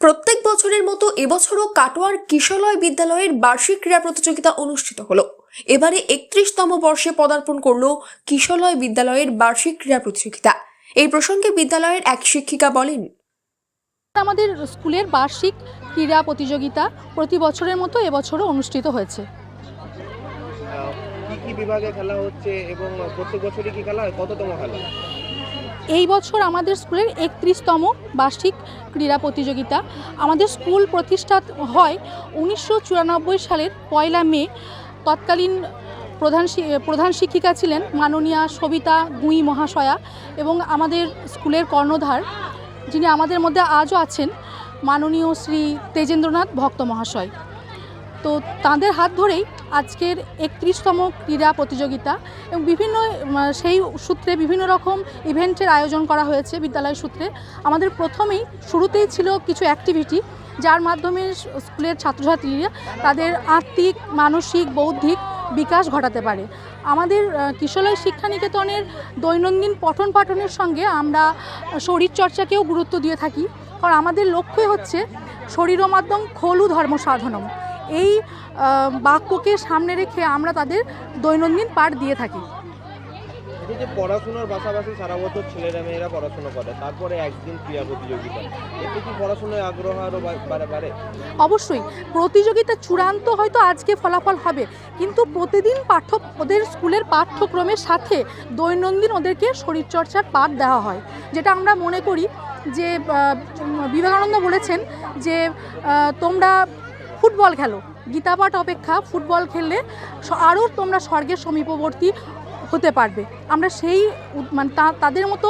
প্রত্যেক বছরের মতো এবছরও কাটোয়ার কিশলয় বিদ্যালয়ের বার্ষিক ক্রীড়া প্রতিযোগিতা অনুষ্ঠিত হলো। এবারে একত্রিশতম বর্ষে পদার্পণ করল কিশলয় বিদ্যালয়ের বার্ষিক ক্রীড়া প্রতিযোগিতা। এই প্রসঙ্গে বিদ্যালয়ের এক শিক্ষিকা বলেন আমাদের স্কুলের বার্ষিক ক্রীড়া প্রতিযোগিতা প্রতি বছরের মতো এবছরও অনুষ্ঠিত হয়েছে। কি কি বিভাগে খেলা হচ্ছে এবং প্রত্যেক বছরই কি খেলা হয়? কততম খেলা? এই বছর আমাদের স্কুলের একত্রিশতম বার্ষিক ক্রীড়া প্রতিযোগিতা। আমাদের স্কুল প্রতিষ্ঠা হয় উনিশশো চুরানব্বই সালের পয়লা মে। তৎকালীন প্রধান প্রধান শিক্ষিকা ছিলেন মাননীয়া সবিতা গুঁই মহাশয়া এবং আমাদের স্কুলের কর্ণধার যিনি আমাদের মধ্যে আজও আছেন, মাননীয় শ্রী তেজেন্দ্রনাথ ভক্ত মহাশয়। তো তাঁদের হাত ধরেই আজকের একত্রিশতম ক্রীড়া প্রতিযোগিতা এবং বিভিন্ন সেই সূত্রে বিভিন্ন রকম ইভেন্টের আয়োজন করা হয়েছে বিদ্যালয় সূত্রে। আমাদের প্রথমেই শুরুতেই ছিল কিছু অ্যাক্টিভিটি যার মাধ্যমে স্কুলের ছাত্রছাত্রীরা তাদের আত্মিক মানসিক বৌদ্ধিক বিকাশ ঘটাতে পারে। আমাদের আহ, কিশলয় শিক্ষানিকেতনের দৈনন্দিন পঠন পাঠনের সঙ্গে আমরা শরীরচর্চাকেও গুরুত্ব দিয়ে থাকি। কারণ আমাদের লক্ষ্যই হচ্ছে শরীর মাধ্যম খলু ধর্ম সাধনম এই বাক্যকে সামনে রেখে আমরা তাদের দৈনন্দিন পাঠ দিয়ে থাকি। যে পড়াশোনার পাশাপাশি সারা বছর ছেলেরা মেয়েরা পড়াশোনা করে তারপরে একদিন ক্রীড়া প্রতিযোগিতা। এতে কি পড়াশোনায় আগ্রহ আরও বাড়ে বাড়ে? অবশ্যই প্রতিযোগিতা চূড়ান্ত হয়তো আজকে ফলাফল হবে কিন্তু প্রতিদিন পাঠ্য ওদের স্কুলের পাঠ্যক্রমের সাথে দৈনন্দিন ওদেরকে শরীরচর্চার পাঠ দেওয়া হয়। যেটা আমরা মনে করি যে বিবেকানন্দ বলেছেন যে তোমরা ফুটবল খেলো। গীতাপাঠ অপেক্ষা ফুটবল খেললে আরও তোমরা স্বর্গের সমীপবর্তী হতে পারবে। আমরা সেই মানে তাদের মতো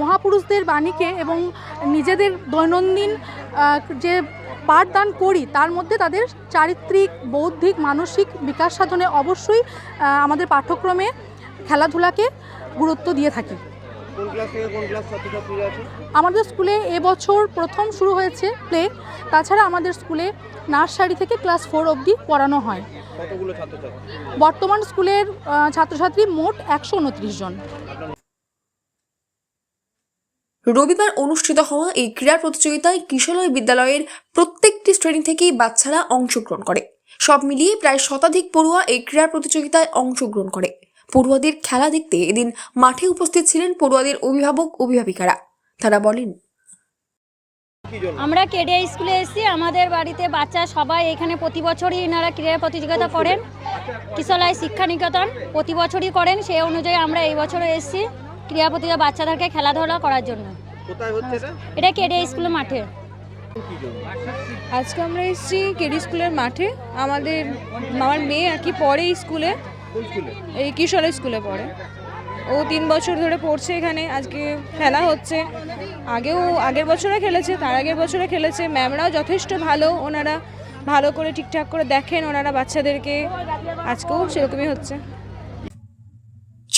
মহাপুরুষদের বাণীকে এবং নিজেদের দৈনন্দিন যে পাঠদান করি, তার মধ্যে তাদের চারিত্রিক, বৌদ্ধিক, মানসিক বিকাশ সাধনে অবশ্যই আমাদের পাঠ্যক্রমে খেলাধুলাকে গুরুত্ব দিয়ে থাকি। কোন ক্লাস থেকে কোন ক্লাস ছাত্রছাত্রীরা আছে আমাদের স্কুলে এবছর প্রথম শুরু হয়েছে প্লে তাছাড়া আমাদের স্কুলে নার্সারি থেকে ক্লাস ফোর অবধি পড়ানো হয়। কতগুলো ছাত্রছাত্রী? বর্তমান স্কুলের ছাত্রছাত্রী মোট একশো উনত্রিশ জন। রবিবার অনুষ্ঠিত হওয়া এই ক্রীড়া প্রতিযোগিতায় কিশলয় বিদ্যালয়ের প্রত্যেকটি শ্রেণি থেকেই বাচ্চারা অংশগ্রহণ করে। সব মিলিয়ে প্রায় শতাধিক পড়ুয়া এই ক্রীড়া প্রতিযোগিতায় অংশগ্রহণ করে। পড়ুয়াদের খেলা দেখতে এদিন মাঠে উপস্থিত ছিলেন পড়ুয়াদের অভিভাবক অভিভাবিকারা। তারা বলেন আমরা কেডিআই স্কুলে এসেছি আমাদের বাড়িতে বাচ্চা সবাই এখানে প্রতি বছরই এনারা ক্রীড়া প্রতিযোগিতা করেন। কিশলাই শিক্ষা নিকেতন প্রতি বছরই করেন সেই অনুযায়ী আমরা এই বছরও এসেছি ক্রীড়া প্রতিযোগিতা বাচ্চাদেরকে খেলাধুলা করার জন্য। কোথায় হচ্ছে এটা? কেডিআই স্কুলের মাঠে। আজকে আমরা এসেছি কেডি স্কুলের মাঠে। আমাদের আমার মেয়ে আর কি কোন স্কুলে। এই কিশোর স্কুলে পড়ে। ও তিন বছর ধরে পড়ছে এখানে আজকে খেলা হচ্ছে। আগেও আগের বছরে খেলেছে তার আগের বছরে খেলেছে। ম্যামরাও যথেষ্ট ভালো ওনারা ভালো করে ঠিকঠাক করে দেখেন ওনারা বাচ্চাদেরকে। আজকেও সেরকমই হচ্ছে।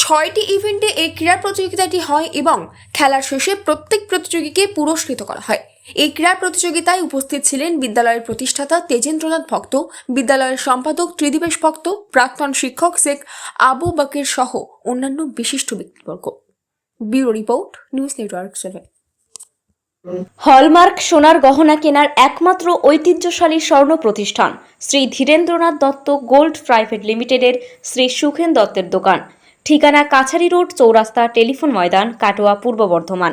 ছয়টি ইভেন্টে এই ক্রীড়া প্রতিযোগিতাটি হয় এবং খেলার শেষে প্রত্যেক প্রতিযোগীকে পুরস্কৃত করা হয়। এই ক্রীড়া প্রতিযোগিতায় উপস্থিত ছিলেন বিদ্যালয়ের প্রতিষ্ঠাতা তেজেন্দ্রনাথ ভক্ত, বিদ্যালয়ের সম্পাদক ত্রিদিবেশ ভক্ত, প্রাক্তন শিক্ষক শেখ আবু বাকের সহ অন্যান্য বিশিষ্ট ব্যক্তিবর্গ। Bureau report, news network seven. Hallmark সোনার গহনা কেনার একমাত্র ঐতিহ্যশালী স্বর্ণ প্রতিষ্ঠান শ্রী ধীরেন্দ্রনাথ দত্ত গোল্ড প্রাইভেট লিমিটেডের শ্রী সুখেন দত্তের দোকান। ঠিকানা কাছারি রোড চৌরাস্তা টেলিফোন ময়দান, কাটোয়া, পূর্ব বর্ধমান।